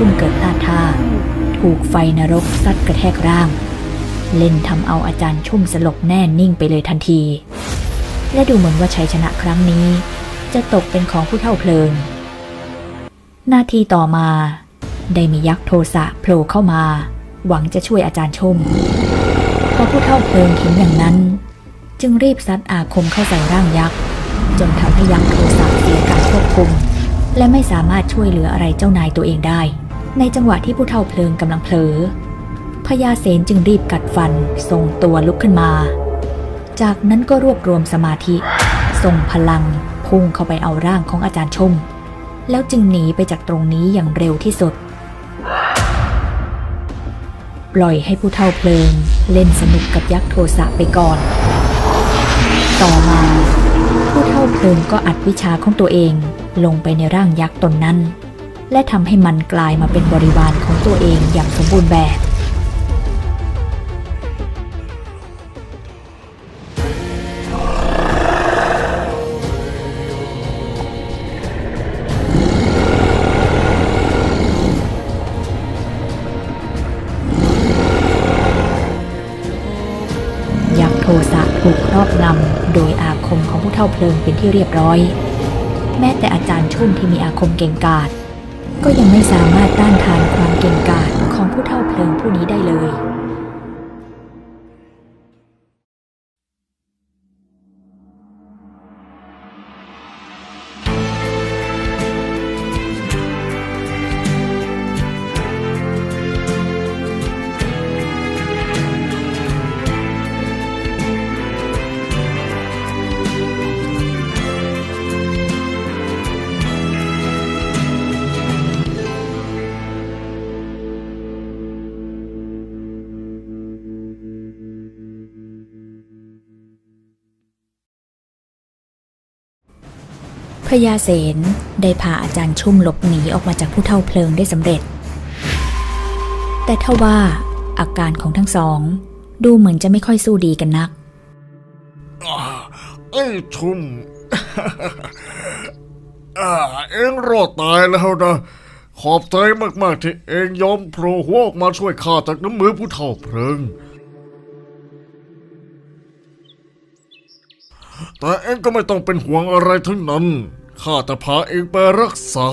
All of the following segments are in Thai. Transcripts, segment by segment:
ชุ่มเกิดพลาดท่า ถูกไฟนรกซัดกระแทกร่าง เล่นทำเอาอาจารย์ชุ่มสลบแน่นิ่งไปเลยทันที และดูเหมือนว่าชัยชนะครั้งนี้ จะตกเป็นของผู้เท่าเพลิง นาทีต่อมา ได้มียักษ์โทสะโผล่เข้ามา หวังจะช่วยอาจารย์ชุ่มพอผู้เท่าเพลิงเห็นอย่างนั้น จึงรีบซัดอาคมเข้าใส่ร่างยักษ์จนทำให้ยักษ์โทสะเสียการควบคุมและไม่สามารถช่วยเหลืออะไรเจ้านายตัวเองได้ ในจังหวะที่ผู้เท่าเพลิงกำลังเผลอพญาเสนจึงรีบกัดฟันทรงตัวลุกขึ้นมา จากนั้นก็รวบรวมสมาธิทรงพลังพุ่งเข้าไปเอาร่างของอาจารย์ชม แล้วจึงหนีไปจากตรงนี้อย่างเร็วที่สุด ปล่อยให้ผู้เท่าเพลิงเล่นสนุกกับยักษ์โทสะไปก่อน ต่อมาผู้เท่าเพลิงก็อัดวิชาของตัวเองลงไปในร่างยักษ์ตนนั้น และทำให้มันกลายมาเป็นบริวารของตัวเองอย่างสมบูรณ์แบบ ยักษ์โทสะถูกครอบงำโดยอาคมของผู้เท่าเพลิงเป็นที่เรียบร้อย แม้แต่อาจารย์ชุ่มที่มีอาคมเก่งกาจ ก็ยังไม่สามารถต้านทานความเก่งกาจของผู้เท่าเพลิงผู้นี้ได้เลย พญาเสนได้พาอาจารย์ชุ่มหลบหนีออกมาจากผู้เท่าเพลิงได้สำเร็จ แต่ทว่าอาการของทั้งสอง ดูเหมือนจะไม่ค่อยสู้ดีกันนักไอ้ชุ่มเอ็งรอดตายแล้วนะ ขอบใจมาก ๆ ที่เอ็งยอมโผล่หัวออกมาช่วยข้าจากน้ำมือผู้เฒ่าเพลิงแต่เอ็งก็ไม่ต้องเป็นห่วงอะไรทั้งนั้น ข้าจะพาเอ็งไปรักษา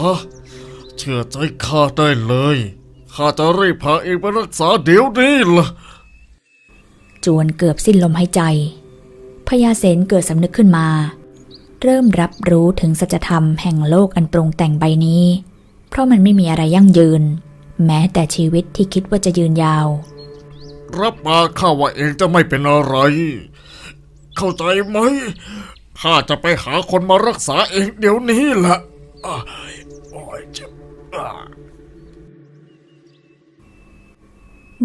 เชื่อใจข้าได้เลย ข้าจะรีบพาเอ็งไปรักษาเดี๋ยวนี้ล่ะ จวนเกือบสิ้นลมหายใจ พญาเสนเกิดสำนึกขึ้นมา เริ่มรับรู้ถึงสัจธรรมแห่งโลกอันปรุงแต่งใบนี้ เพราะมันไม่มีอะไรยั่งยืน แม้แต่ชีวิตที่คิดว่าจะยืนยาว รับปากข้าว่าเองจะไม่เป็นอะไร เข้าใจไหม ข้าจะไปหาคนมารักษาเองเดี๋ยวนี้แหละอะโอ้ยเจ็บอะ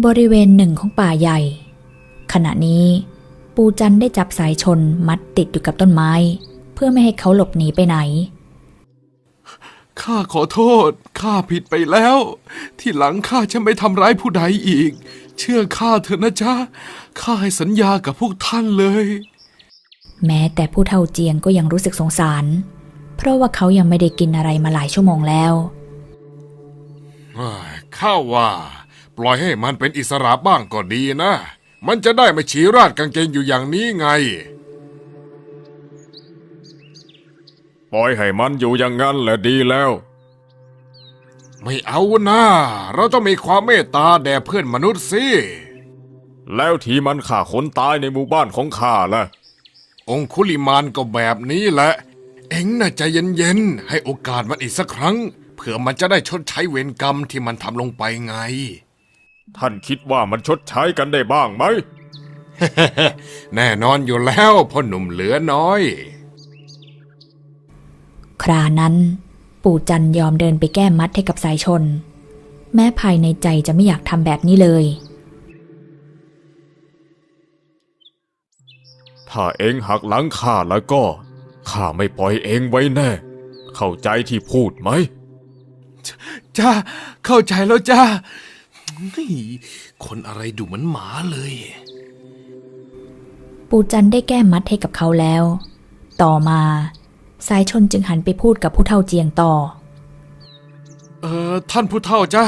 บริเวณหนึ่งของป่าใหญ่ ขณะนี้ปูจันได้จับสายชนมัดติดอยู่กับต้นไม้ เพื่อไม่ให้เขาหลบหนีไปไหน ข้าขอโทษ ข้าผิดไปแล้ว ที่หลังข้าจะไม่ทำร้ายผู้ใดอีก เชื่อข้าเถอะนะจ๊ะ ข้าให้สัญญากับพวกท่านเลย แม้แต่ผู้เฒ่าเจียงก็ยังรู้สึกสงสาร เพราะว่าเขายังไม่ได้กินอะไรมาหลายชั่วโมงแล้วเอ้ยข้าว่า ปล่อยให้มันเป็นอิสระบ้างก็ดีนะ มันจะได้ไม่ฉีราดกางเกงอยู่อย่างนี้ไง ปล่อยให้มันอยู่อย่างนั้นแหละดีแล้ว ไม่เอานะ เราต้องมีความเมตตาแด่เพื่อนมนุษย์สิ แล้วที่มันฆ่าคนตายในหมู่บ้านของข้าล่ะ องคุลิมานก็แบบนี้แหละ เอ็งน่ะใจเย็นๆ ให้โอกาสมันอีกสักครั้ง เผื่อมันจะได้ชดใช้เวรกรรมที่มันทำลงไปไง ท่านคิดว่ามันชดใช้กันได้บ้างไหม แน่นอนอยู่แล้วพ่อหนุ่มเหลือน้อย ครานั้น ปู่จันยอมเดินไปแก้มัดให้กับสายชน แม้ภายในใจจะไม่อยากทำแบบนี้เลย ถ้าเองหักหลังข้าแล้วก็ข้าไม่ปล่อยเองไว้แน่ เข้าใจที่พูดไหมจ้าเข้าใจแล้วจ้าเฮ้ยคนอะไรดูเหมือนหมาเลย ปู่จันได้แก้มัดให้กับเขาแล้ว ต่อมา สายชนจึงหันไปพูดกับผู้เฒ่าเจียงต่อ เออท่านผู้เฒ่าจ้ะ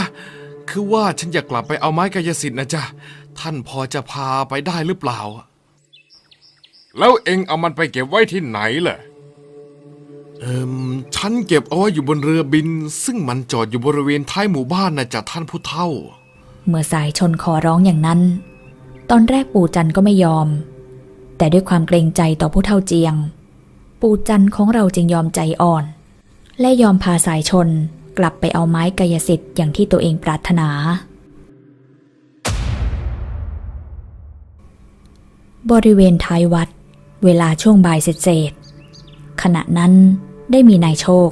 คือว่าฉันอยากกลับไปเอาไม้กายสิทธิ์นะจ๊ะท่านพอจะพาไปได้หรือเปล่า แล้วเองเอามันไปเก็บไว้ที่ไหนล่ะเอิมฉันเก็บเอาไว้อยู่บนเรือบิน ซึ่งมันจอดอยู่บริเวณท้ายหมู่บ้านนะจ๊ะท่านผู้เฒ่า เมื่อสายชนขอร้องอย่างนั้น ตอนแรกปู่จันก็ไม่ยอม แต่ด้วยความเกรงใจต่อผู้เฒ่าเจียง ปู่จันของเราจึงยอมใจอ่อน และยอมพาสายชนกลับไปเอาไม้กายสิทธิ์อย่างที่ตัวเองปรารถนา บริเวณท้ายวัด เวลาช่วงบ่ายเสร็จๆขณะนั้นได้มีนายโชค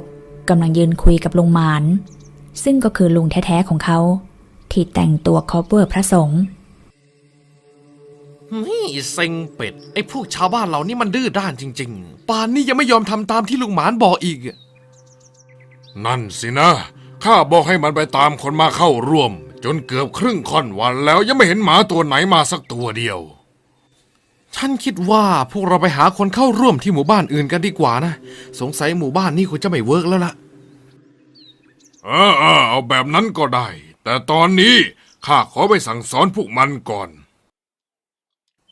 กำลังยืนคุยกับลุงหมาน ซึ่งก็คือลุงแท้ๆของเขา ที่แต่งตัวคอปเวอร์พระสงฆ์นี่เซ็งเป็ด ไอ้พวกชาวบ้านเหล่านี้มันดื้อด้านจริง ๆ ป่านนี้ยังไม่ยอมทำตามที่ลุงหมานบอกอีก นั่นสินะ ข้าบอกให้มันไปตามคนมาเข้าร่วม จนเกือบครึ่งค่อนวันแล้วยังไม่เห็นหมาตัวไหนมาสักตัวเดียว ฉันคิดว่าพวกเราไปหาคนเข้าร่วมที่หมู่บ้านอื่นกันดีกว่านะ สงสัยหมู่บ้านนี้คงจะไม่เวิร์กแล้วล่ะ เออเออเอาแบบนั้นก็ได้ แต่ตอนนี้ข้าขอไปสั่งสอนพวกมันก่อน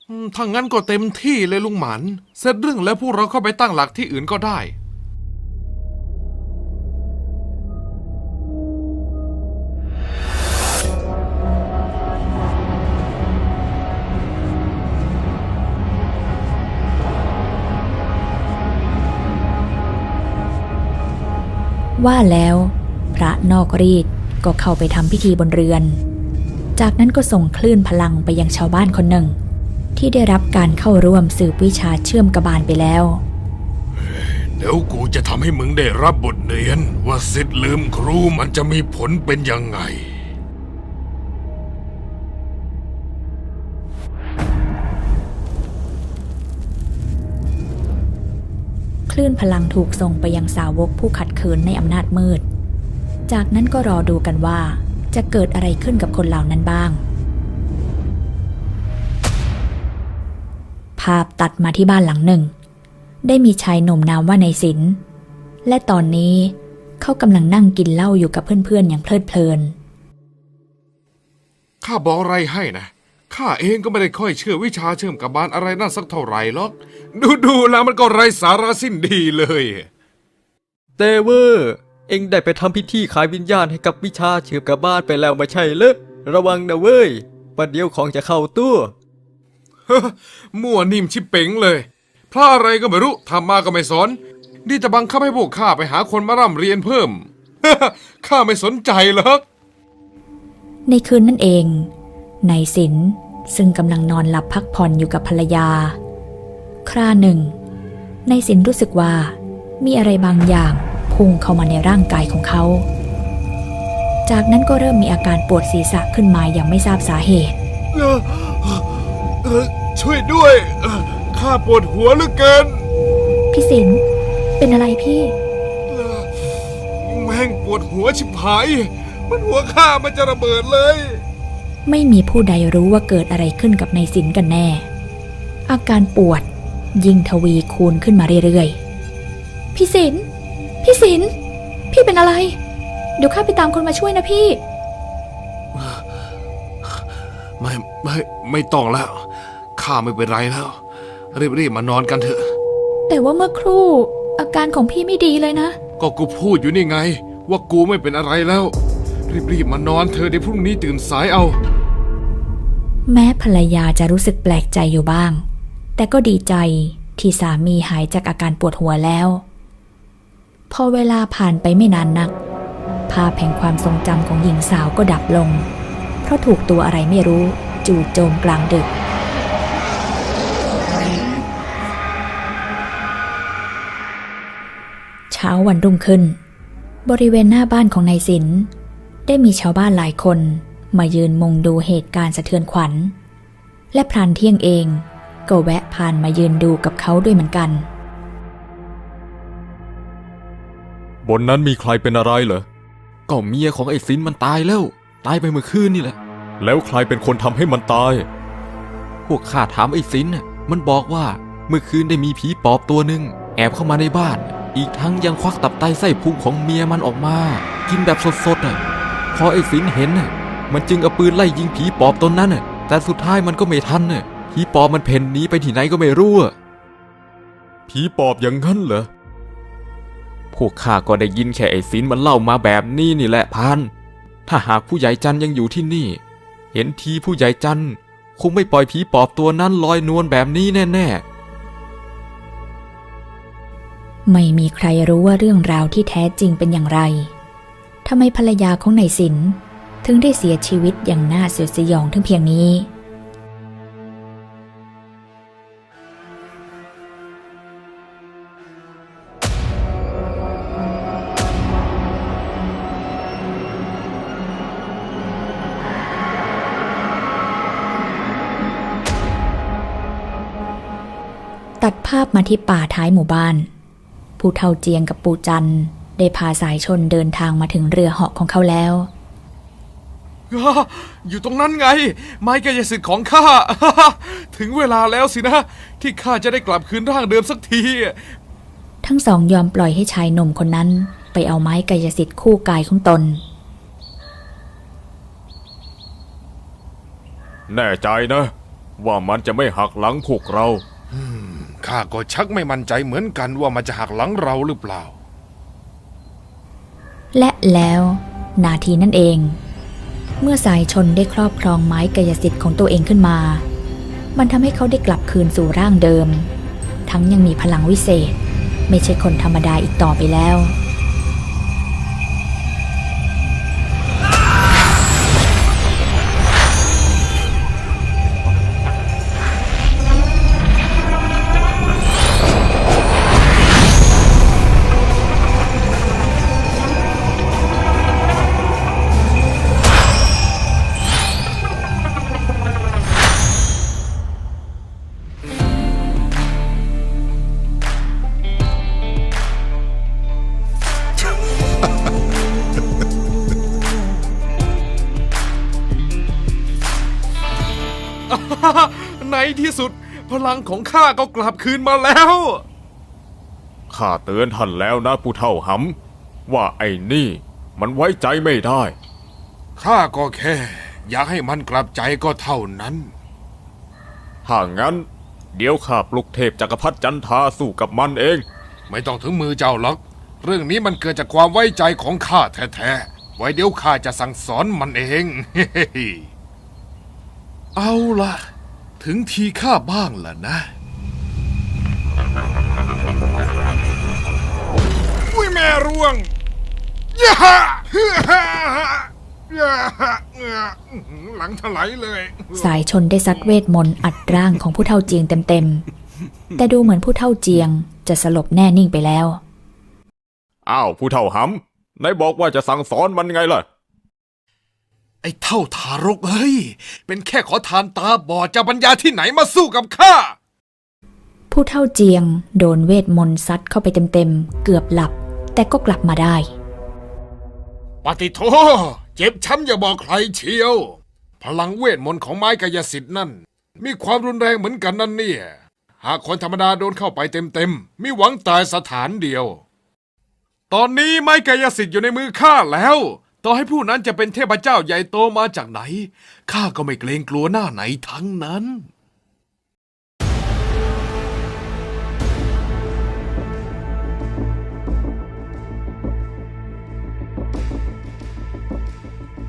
อืมถ้างั้นก็เต็มที่เลยลุงหมัน เสร็จเรื่องแล้วพวกเราเข้าไปตั้งหลักที่อื่นก็ได้ ว่าแล้วพระนอกรีดก็เข้าไปทำพิธีบนเรือน จากนั้นก็ส่งคลื่นพลังไปยังชาวบ้านคนหนึ่ง ที่ได้รับการเข้าร่วมสืบวิชาเชื่อมกบาลไปแล้วเดี๋ยวกูจะทำให้มึงได้รับบทเรียน ว่าสิทธิ์ลืมครูมันจะมีผลเป็นยังไง ลื่นพลังถูกส่งไปยังสาวกผู้ขัดขืนในอำนาจมืด จากนั้นก็รอดูกันว่า จะเกิดอะไรขึ้นกับคนเหล่านั้นบ้าง ภาพตัดมาที่บ้านหลังหนึ่ง ได้มีชายหนุ่มนามว่าในายสินและตอนนี้เขากำลังนั่งกินเหล้าอยู่กับเพื่อนๆอย่างเพลิดเพลิน ข้าบอกอะไรให้นะ ข้าเองก็ไม่ได้ค่อยเชื่อวิชาเชื่อมกับบานอะไรนั่นสักเท่าไหร่หรอก ดูดูๆแล้วมันก็ไร้สาระสิ้นดีเลยเตเวอร์เอ็งได้ไปทำพิธีขายวิญญาณให้กับวิชาเชื่อมกับบ้านไปแล้วไม่ใช่เหรอระวังนะเว้ยประเดี๋ยวของจะเข้าตัวมั่วนิ่มชิบเป๋งเลยพระอะไรก็ไม่รู้ทำมาก็ไม่สอนนี่จะบังคับให้พวกข้าไปหาคนมาร่ำเรียนเพิ่มข้าไม่สนใจหรอกในคืนนั่นเอง นายสินซึ่งกำลังนอนหลับพักผ่อนอยู่กับภรรยา คราหนึ่งนายสินรู้สึกว่า มีอะไรบางอย่างพุ่งเข้ามาในร่างกายของเขา จากนั้นก็เริ่มมีอาการปวดศีรษะขึ้นมาอย่างไม่ทราบสาเหตุเออเออช่วยด้วยเออข้าปวดหัวเหลือเกิน พี่สิน เป็นอะไรพี่เออแม่งปวดหัวชิบหาย มันหัวข้ามันจะระเบิดเลย ไม่มีผู้ใดรู้ว่าเกิดอะไรขึ้นกับนายสินกันแน่ อาการปวดยิ่งทวีคูณขึ้นมาเรื่อยๆ พี่สิน พี่สิน พี่เป็นอะไร เดี๋ยวข้าไปตามคนมาช่วยนะพี่ ไม่ไม่ไม่ต้องแล้ว ข้าไม่เป็นไรแล้ว รีบๆมานอนกันเถอะ แต่ว่าเมื่อครู่อาการของพี่ไม่ดีเลยนะ ก็กูพูดอยู่นี่ไง ว่ากูไม่เป็นอะไรแล้ว รีบๆมานอนเถอะเดี๋ยวพรุ่งนี้ตื่นสายเอา แม้ภรรยาจะรู้สึกแปลกใจอยู่บ้าง แต่ก็ดีใจที่สามีหายจากอาการปวดหัวแล้ว พอเวลาผ่านไปไม่นานนัก ภาพแห่งความทรงจำของหญิงสาวก็ดับลง เพราะถูกตัวอะไรไม่รู้จู่โจมกลางดึก เช้าวันรุ่งขึ้น บริเวณหน้าบ้านของนายสินได้มีชาวบ้านหลายคน มายืนมุงดูเหตุการณ์สะเทือนขวัญ และพรานเที่ยงเองก็แวะผ่านมายืนดูกับเขาด้วยเหมือนกัน บนนั้นมีใครเป็นอะไรเหรอ ก็เมียของไอ้สินมันตายแล้ว ตายไปเมื่อคืนนี่แหละ แล้วใครเป็นคนทำให้มันตาย พวกข้าถามไอ้สินน่ะมันบอกว่าเมื่อคืนได้มีผีปอบตัวหนึ่งแอบเข้ามาในบ้าน อีกทั้งยังควักตับไตไส้พุงของเมียมันออกมา กินแบบสดๆอะพอไอ้สินเห็นน่ะ มันจึงเอาปืนไล่ยิงผีปอบตนนั้นน่ะ แต่สุดท้ายมันก็ไม่ทันน่ะ ผีปอบมันเพ่นหนีไปที่ไหนก็ไม่รู้อะ ผีปอบอย่างนั้นเหรอ พวกข้าก็ได้ยินแค่ไอ้สินมันเล่ามาแบบนี้นี่แหละพานถ้าหากผู้ใหญ่จันยังอยู่ที่นี่ เห็นทีผู้ใหญ่จันคงไม่ปล่อยผีปอบตัวนั้นลอยนวลแบบนี้แน่ๆไม่มีใครรู้ว่าเรื่องราวที่แท้จริงเป็นอย่างไร ทำไมภรรยาของนายสิน ถึงได้เสียชีวิตอย่างน่าเสียดสยองถึงเพียงนี้ ตัดภาพมาที่ป่าท้ายหมู่บ้าน ผู้เฒ่าเจียงกับปู่จันได้พาสายชนเดินทางมาถึงเรือเหาะของเขาแล้ว อ้าอยู่ตรงนั้นไง ไม้กายสิทธิ์ของข้า ถึงเวลาแล้วสินะ ที่ข้าจะได้กลับคืนร่างเดิมสักที ทั้งสองยอมปล่อยให้ชายหนุ่มคนนั้น ไปเอาไม้กายสิทธิ์คู่กายของตน แน่ใจนะ ว่ามันจะไม่หักหลังพวกเราข้าก็ชักไม่มั่นใจเหมือนกันว่ามันจะหักหลังเราหรือเปล่า และแล้ว นาทีนั่นเอง เมื่อสายชนได้ครอบครองไม้กายสิทธิ์ของตัวเองขึ้นมา มันทำให้เขาได้กลับคืนสู่ร่างเดิม ทั้งยังมีพลังวิเศษ ไม่ใช่คนธรรมดาอีกต่อไปแล้ว ในที่สุดพลังของข้าก็กลับคืนมาแล้ว ข้าเตือนท่านแล้วนะผู้เฒ่าหำว่าไอ้นี่มันไว้ใจไม่ได้ ข้าก็แค่ อยากให้มันกลับใจก็เท่านั้น ถ้างั้น เดี๋ยวข้าปลุกเทพจักรพรรดิจันทราสู้กับมันเอง ไม่ต้องถึงมือเจ้าหรอก เรื่องนี้มันเกิดจากความไว้ใจของข้าแท้ๆ ไว้เดี๋ยวข้าจะสั่งสอนมันเอง เอาล่ะถึงทีข้าบ้างล่ะนะอุ้ยแม่ร่วงย่าฮ่าฮ่าฮ่าย่าฮ่าเงืออื้อหือหลังถลายเลย สายชนได้ซัดเวทมนต์อัดร่างของผู้เฒ่าเจียงเต็มๆ แต่ดูเหมือนผู้เฒ่าเจียงจะสลบแน่นิ่งไปแล้ว อ้าวผู้เฒ่าหำไหนบอกว่าจะสั่งสอนมันไงล่ะ ไอ้เท่าทารกเฮ้ย เป็นแค่ขอทานตาบอดจะบรรยาที่ไหนมาสู้กับข้า ผู้เฒ่าเจียง โดนเวทมนต์ซัดเข้าไปเต็มๆ เกือบหลับ แต่ก็กลับมาได้ ปฏิโทเจ็บช้ำอย่าบอกใครเชียว พลังเวทมนต์ของไม้กายสิทธิ์นั่น มีความรุนแรงเหมือนกันนั่นเนี่ย หากคนธรรมดาโดนเข้าไปเต็มๆ มีหวังตายสถานเดียว ตอนนี้ไม้กายสิทธิ์อยู่ในมือข้าแล้ว ต่อให้ผู้นั้นจะเป็นเทพเจ้าใหญ่โตมาจากไหน ข้าก็ไม่เกรงกลัวหน้าไหนทั้งนั้น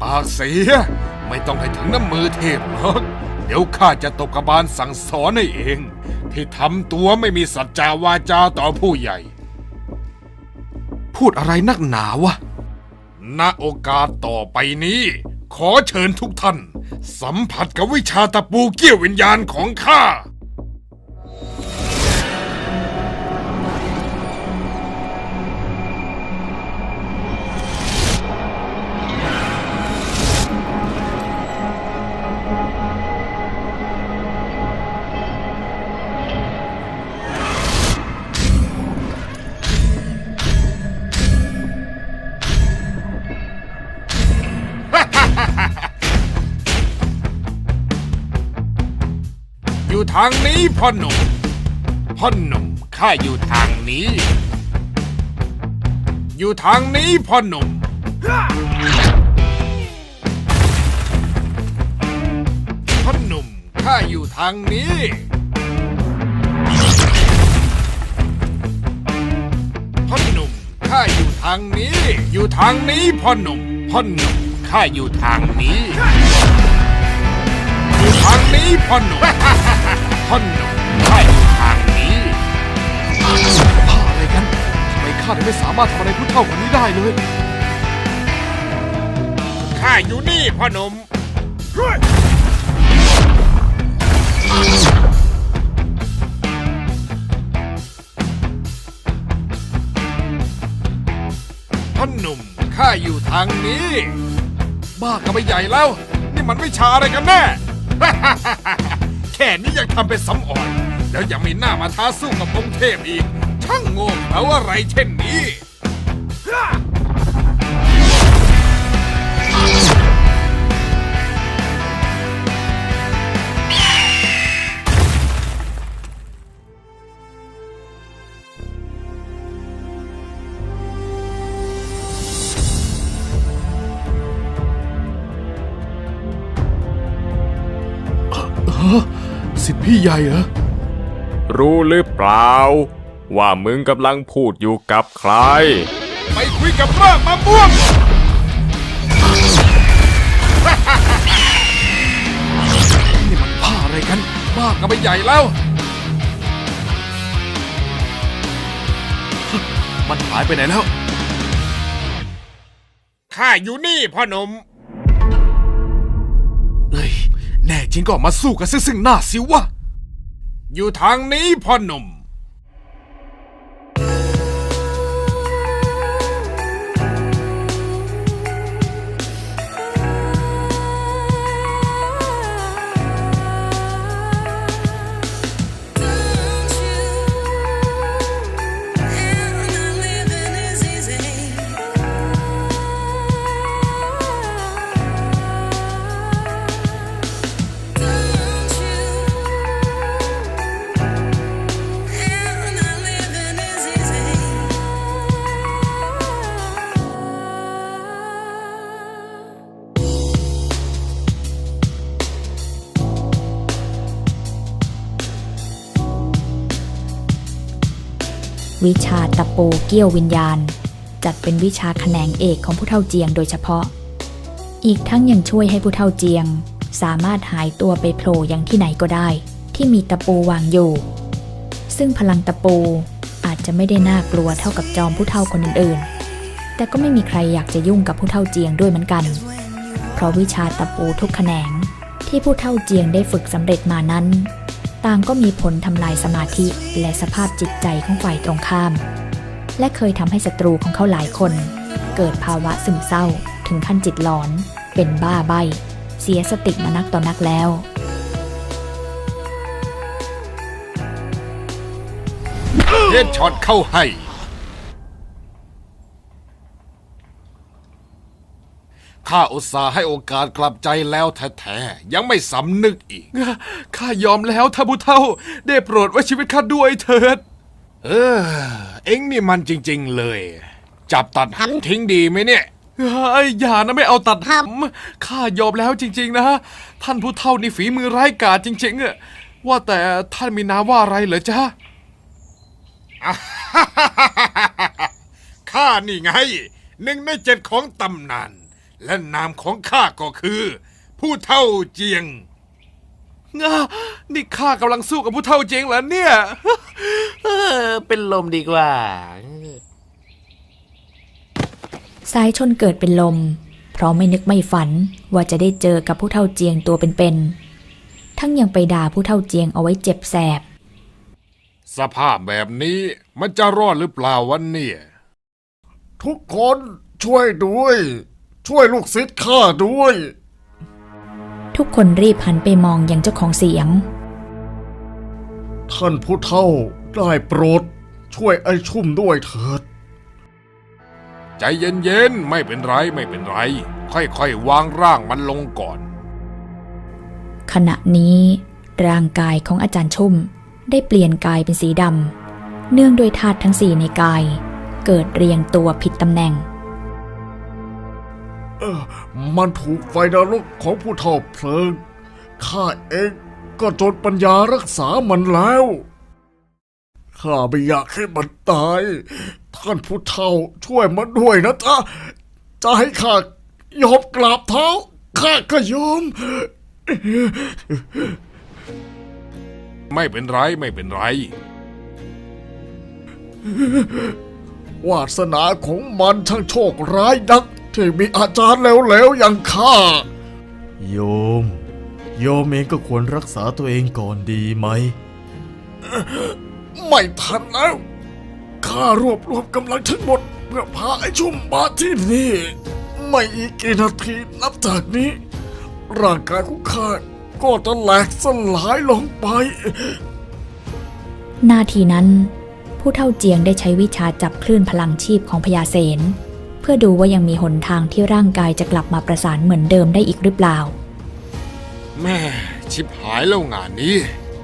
ปากเสีย ไม่ต้องให้ถึงน้ำมือเทพหรอกเดี๋ยวข้าจะตบกบาลสั่งสอนให้เอง ที่ทำตัวไม่มีสัจจาวาจาต่อผู้ใหญ่ พูดอะไรนักหนาวะ ณโอกาสต่อไปนี้ ขอเชิญทุกท่าน สัมผัสกับวิชาตะปูเกี้ยววิญญาณของข้า ทางนี้พ่อหนุ่มพ่อหนุ่มข้าอยู่ทางนี้ อยู่ทางนี้พ่อหนุ่มพ่อหนุ่มข้าอยู่ทางนี้ พ่อหนุ่มข้าอยู่ทางนี้ อยู่ทางนี้พ่อหนุ่มพ่อหนุ่มข้าอยู่ทางนี้างนี้พ่อหนุ่มพ่อหนุ่มข้าอยู่ทางนี้บ้าอะไรกันทำไมข้าถึงไม่สามารถทำอะไรผู้เฒ่าคนนี้ได้เลยข้าอยู่นี่พ่อหนุ่มพ่อหนุ่มข้าอยู่ทางนี้ บ้ากันไปใหญ่แล้ว นี่มันไม่ชาอะไรกันแน่ แค่นี้ยังทำเป็นสำอ่อน แล้วยังมีหน้ามาท้าสู้กับองค์เทพอีก ช่างโง่เขลาอะไรเช่นนี้ พี่ใหญ่เหรอ รู้หรือเปล่า ว่ามึงกำลังพูดอยู่กับใคร ไปคุยกับรากมะม่วง นี่มันบ้าอะไรกันบ้ากันไปใหญ่แล้ว มันหายไปไหนแล้ว ข้าอยู่นี่พ่อหนุ่ม เอ้ย แน่จริงก็ออกมาสู้กันซึ่งซึ่งหน้าสิวะ อยู่ทางนี้พ่อหนุ่ม วิชาตะปูเกี้ยววิญญาณ จัดเป็นวิชาแขนงเอกของผู้เฒ่าเจียงโดยเฉพาะ อีกทั้งยังช่วยให้ผู้เฒ่าเจียง สามารถหายตัวไปโผล่ยังที่ไหนก็ได้ ที่มีตะปูวางอยู่ ซึ่งพลังตะปูอาจจะไม่ได้น่ากลัวเท่ากับจอมผู้เฒ่าคนอื่นๆ แต่ก็ไม่มีใครอยากจะยุ่งกับผู้เฒ่าเจียงด้วยเหมือนกัน เพราะวิชาตะปูทุกแขนงที่ผู้เฒ่าเจียงได้ฝึกสำเร็จมานั้น ต่างก็มีผลทำลายสมาธิและสภาพจิตใจของฝ่ายตรงข้าม และเคยทำให้ศัตรูของเขาหลายคน เกิดภาวะซึมเศร้า ถึงขั้นจิตหลอน เป็นบ้าใบ เสียสติมานักต่อนักแล้ว เฮดช็อตเข้าให้ ข้าอุตส่าห์ให้โอกาสกลับใจแล้วแท้ๆ ยังไม่สำนึกอีก ข้ายอมแล้วท่านผู้เฒ่า ได้โปรดไว้ชีวิตข้าด้วยเถิด เออ เอ็งนี่มันจริง ๆเลย จับตัดหันทิ้งดีไหมเนี่ยเฮ้ยอย่านะไม่เอาตัดหำข้ายอมแล้วจริง ๆ นะ ท่านผู้เฒ่านี่ฝีมือร้ายกาจจริงๆอะว่าแต่ท่านมีนามว่าอะไรเหรอจ๊ะ ข้านี่ไง หนึ่งในเจ็ดของตำนาน และนามของข้าก็คือ ผู้เท่าเจียงอะนี่ข้ากำลังสู้กับผู้เฒ่าจริงเหรอเนี่ย เออเป็นลมดีกว่า สายชนเกิดเป็นลม เพราะไม่นึกไม่ฝันว่าจะได้เจอกับผู้เฒ่าเจียงตัวเป็นๆ ทั้งยังไปด่าผู้เฒ่าเจียงเอาไว้เจ็บแสบ สภาพแบบนี้มันจะรอดหรือเปล่าวันเนี่ย ทุกคนช่วยด้วย ช่วยลูกศิษย์ข้าด้วย ทุกคนรีบหันไปมองอย่างเจ้าของเสียง ท่านผู้เฒ่าได้โปรด ช่วยไอ้ชุ่มด้วยเถิด ใจเย็นๆ ไม่เป็นไรไม่เป็นไร ค่อยๆ วางร่างมันลงก่อน ขณะนี้ ร่างกายของอาจารย์ชุ่มได้เปลี่ยนกายเป็นสีดำเนื่องโดวยธาตุทั้งสี่ในกาย เกิดเรียงตัวผิดตำแหน่งเออ มันถูกไฟนรกของผู้เท่าเพลิงข้าเองก็จนปัญญารักษามันแล้วข้าไม่อยากให้มันตาย ท่านผู้เฒ่าช่วยมันด้วยนะจ๊ะจะให้ข้ายอมกราบเท้าข้าก็ยอม ไม่เป็นไรไม่เป็นไร วาสนาของมันช่างโชคร้ายนัก ที่มีอาจารย์แล้วๆอย่างข้า โยม โยมเองก็ควรรักษาตัวเองก่อนดีไหม ไม่ทันแล้ว ข้ารวบรวมกำลังทั้งหมด เพื่อพาไอ้ชุ่มมาที่นี่ ไม่อีกกี่นาทีนับจากนี้ ร่างกายของข้าก็จะแหลกสลายลงไป นาทีนั้น ผู้เท่าเจียงได้ใช้วิชาจับคลื่นพลังชีพของพญาเสน เพื่อดูว่ายังมีหนทางที่ร่างกายจะกลับมาประสานเหมือนเดิมได้อีกหรือเปล่า แม่ชิบหายแล้วงานนี้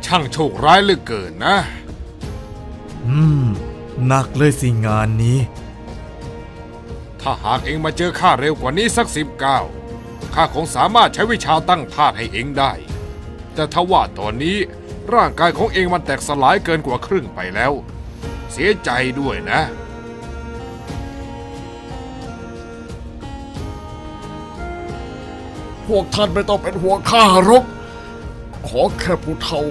ช่างโชคร้ายเหลือเกินนะ อืม หนักเลยสิงานนี้ ถ้าหากเองมาเจอข้าเร็วกว่านี้สักสิบเก้าข้าคงสามารถใช้วิชาตั้งธาตุให้เองได้ แต่ทว่าตอนนี้ร่างกายของเองมันแตกสลายเกินกว่าครึ่งไปแล้ว เสียใจด้วยนะ พวกท่านไม่ต้องเป็นห่วงข้าหรอก ขอแค่ผู้เฒ่า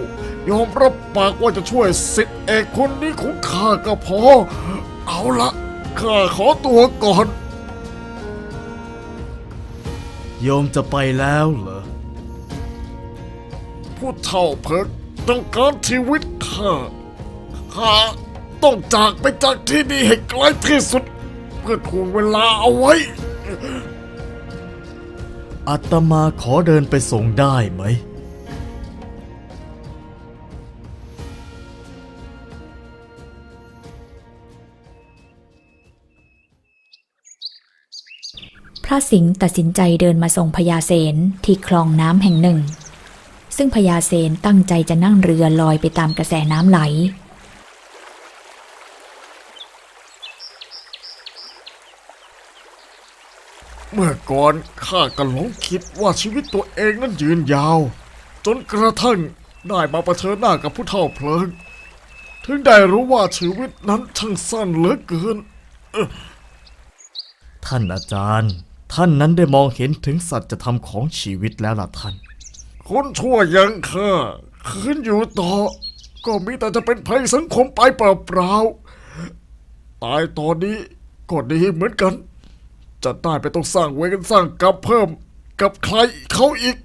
ยอมรับปากว่าจะช่วยสิทธิเอกคนนี้ของข้าก็พอ เอาละข้าขอตัวก่อน โยมจะไปแล้วเหรอ ผู้เฒ่าเพิกต้องการชีวิตข้าข้าต้องจากไปจากที่นี่ให้ไกลที่สุด เพื่อทวงเวลาเอาไว้ อาตมาขอเดินไปส่งได้ไหม พระสิงห์ตัดสินใจเดินมาส่งพญาเสนที่คลองน้ำแห่งหนึ่ง ซึ่งพญาเสนตั้งใจจะนั่งเรือลอยไปตามกระแสน้ำไหล เมื่อก่อนข้าก็หลงคิดว่าชีวิตตัวเองนั้นยืนยาว จนกระทั่งได้มาประเชิญหน้ากับผู้เฒ่าเพลิง ถึงได้รู้ว่าชีวิตนั้นช่างสั้นเหลือเกิน ท่านอาจารย์ ท่านนั้นได้มองเห็นถึงสัจธรรมของชีวิตแล้วล่ะท่าน คนชั่วอยังข้าคืนอยู่ต่อ ก็มีแต่จะเป็นภัยสังคมไปเปล่าๆตายตอนนี้ก็ดีเหมือนกัน จะได้ไปต้องสร้างเวรสร้างกับเพิ่มกับใครเขาอีก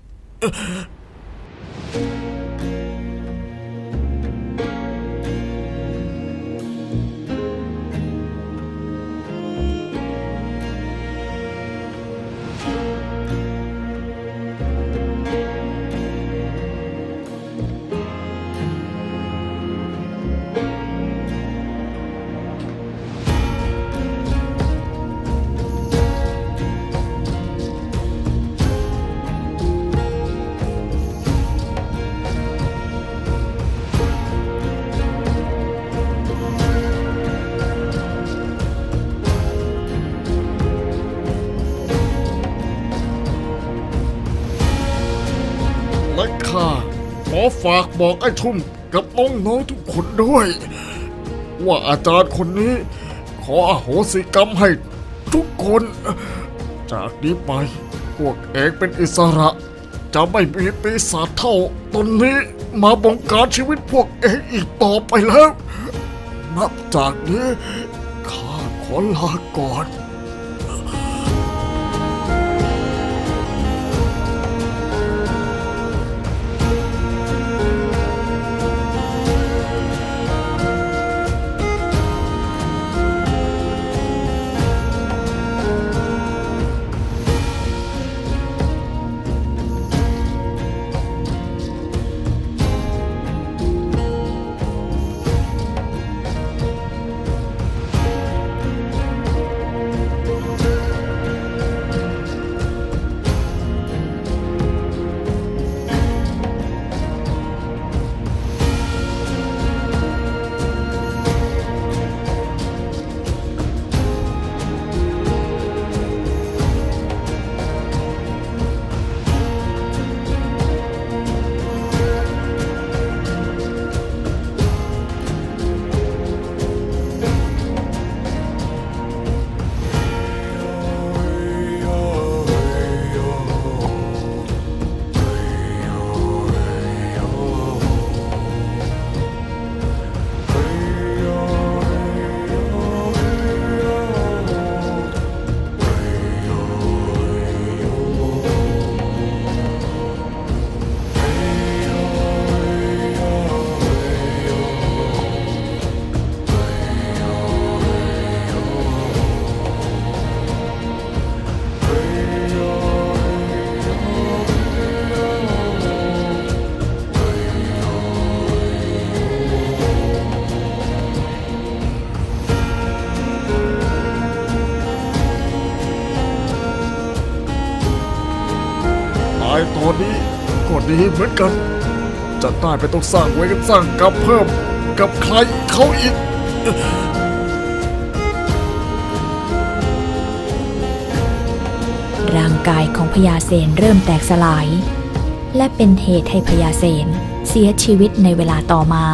ฝากบอกไอ้ชุ่มกับน้องๆทุกคนด้วย ว่าอาจารย์คนนี้ ขออโหสิกรรมให้ทุกคน จากนี้ไป พวกเอกเป็นอิสระ จะไม่มีปีศาจเท่าตนนี้มาบงการชีวิตพวกเอกอีกต่อไปแล้ว นับจากนี้ ข้าขอลาก่อน มือนกันจะได้ไปต้องสร้างไว้กันสร้างกับเพิ่มกับใครเขาอีกร่างกายของพญาเสนเริ่มแตกสลาย และเป็นเหตุให้พญาเสนเสียชีวิตในเวลาต่อมา